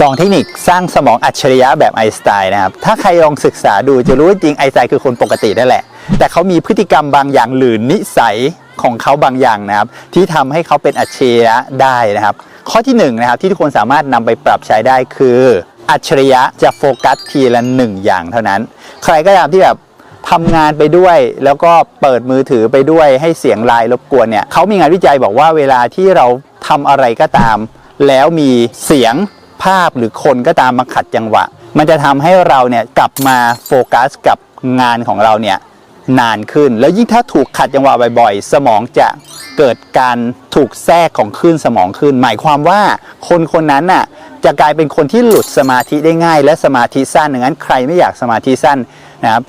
สองเทคนิคสร้างสมองอัจฉริยะแบบไอสไตน์นะครับ ถ้าใครลองศึกษาดูจะรู้จริงไอสไตน์คือคนปกตินั่นแหละ แต่เขามีพฤติกรรมบางอย่างหรือนิสัยของเขาบางอย่างนะครับ ที่ทำให้เขาเป็นอัจฉริยะได้นะครับ ข้อที่หนึ่งนะครับที่ทุกคนสามารถนำไปปรับใช้ได้คือ อัจฉริยะจะโฟกัสทีละหนึ่งอย่างเท่านั้น ใครก็ตามที่แบบทำงานไปด้วยแล้วก็เปิดมือถือไปด้วยให้เสียงไลน์รบกวนเนี่ยเขามีงานวิจัยบอกว่าเวลาที่เราทำอะไรก็ตาม แล้วมีเสียง ภาพหรือคนก็ตามมาขัดจังหวะ มันจะทำให้เราเนี่ยกลับมาโฟกัสกับงานของเราเนี่ยนานขึ้น แล้วยิ่งถ้าถูกขัดจังหวะบ่อยๆ สมองจะเกิดการถูกแทรกของคลื่นสมองขึ้น หมายความว่าคนคนนั้นน่ะจะกลายเป็นคนที่หลุดสมาธิได้ง่าย และสมาธิสั้นดังนั้นใครไม่อยากสมาธิสั้นนะครับ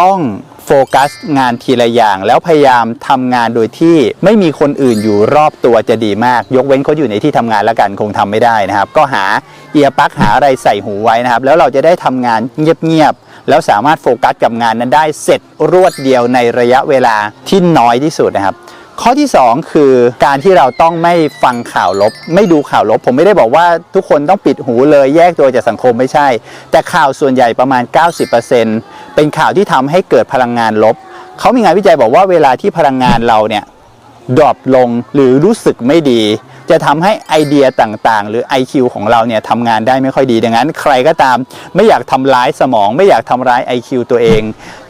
ต้อง โฟกัสงานทีละอย่าง แล้วพยายามทำงานโดยที่ไม่มีคนอื่นอยู่รอบตัวจะดีมาก ยกเว้นเขาอยู่ในที่ทำงานแล้วกันคงทำไม่ได้นะครับ ก็หาเอียร์ปลั๊กหาอะไรใส่หูไว้นะครับ แล้วเราจะได้ทำงานเงียบๆแล้วสามารถโฟกัสกับงานนั้นได้เสร็จรวดเดียวในระยะเวลาที่น้อยที่สุดนะครับข้อที่ 2 คือการที่เราต้องไม่ฟังข่าวลบ ไม่ดูข่าวลบ ผมไม่ได้บอกว่าทุกคนต้องปิดหูเลยแยกตัวจากสังคมไม่ใช่ แต่ข่าวส่วนใหญ่ประมาณ 90%เเป็นข่าวที่ทำให้เกิดพลังงานลบ เขามีงานวิจัยบอกว่าเวลาที่พลังงานเราเนี่ยดรอปลงหรือรู้สึกไม่ดี จะทำให้ไอเดียต่างๆ หรือ IQ ของเราเนี่ยทำงานได้ไม่ค่อยดี ดังนั้น ใครก็ตามไม่อยากทำร้ายสมอง ไม่อยากทำร้าย IQ ตัวเอง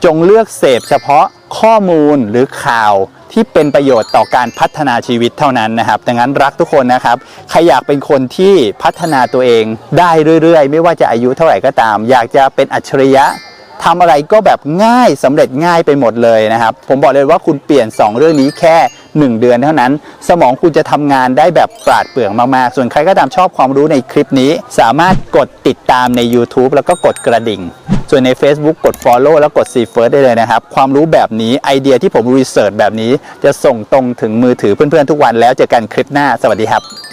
จงเลือกเสพเฉพาะข้อมูลหรือข่าวที่เป็นประโยชน์ต่อการพัฒนาชีวิตเท่านั้นนะครับ ดังนั้นรักทุกคนนะครับ ใครอยากเป็นคนที่พัฒนาตัวเองได้เรื่อยๆ ไม่ว่าจะอายุเท่าไหร่ก็ตาม อยากจะเป็นอัจฉริยะ ทำอะไรก็แบบง่ายสำเร็จง่ายไปหมดเลยนะครับ ผมบอกเลยว่าคุณเปลี่ยน 2 เรื่องนี้แค่ 1 เดือนเท่านั้น สมองคุณจะทำงานได้แบบปราดเปรื่องมากๆ ส่วนใครก็ตามชอบความรู้ในคลิปนี้ สามารถกดติดตามใน YouTube แล้วก็กดกระดิ่ง ส่วนใน Facebook กด Follow แล้วกด See First ได้เลยนะครับ ความรู้แบบนี้ไอเดียที่ผมรีเสิร์ชแบบนี้ จะส่งตรงถึงมือถือเพื่อนๆทุกวันแล้วเจอกันคลิปหน้าสวัสดีครับ